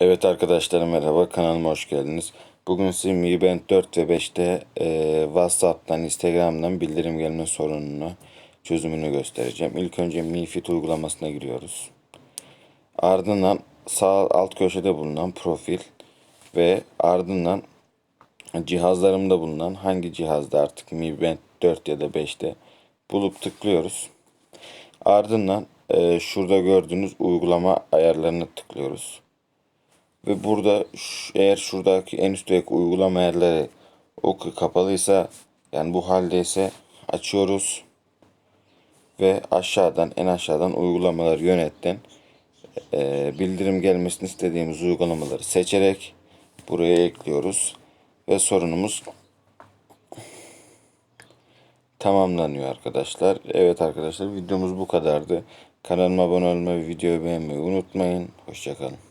Evet arkadaşlar merhaba kanalıma hoş geldiniz. Bugün size Mi Band 4 ve 5'te e, WhatsApp'tan, Instagram'dan bildirim gelme sorununu çözümünü göstereceğim. İlk önce Mi Fit uygulamasına giriyoruz. Ardından sağ alt köşede bulunan profil ve ardından cihazlarımda bulunan hangi cihazda artık Mi Band 4 ya da 5'te bulup tıklıyoruz. Ardından e, şurada gördüğünüz uygulama ayarlarına tıklıyoruz. Ve burada eğer şuradaki en üstteki uygulama yerleri oku kapalıysa yani bu haldeyse açıyoruz. Ve aşağıdan en aşağıdan uygulamaları yönetten e, bildirim gelmesini istediğimiz uygulamaları seçerek buraya ekliyoruz. Ve sorunumuz tamamlanıyor arkadaşlar. Evet arkadaşlar videomuz bu kadardı. Kanalıma abone olmayı ve videoyu beğenmeyi unutmayın. Hoşçakalın.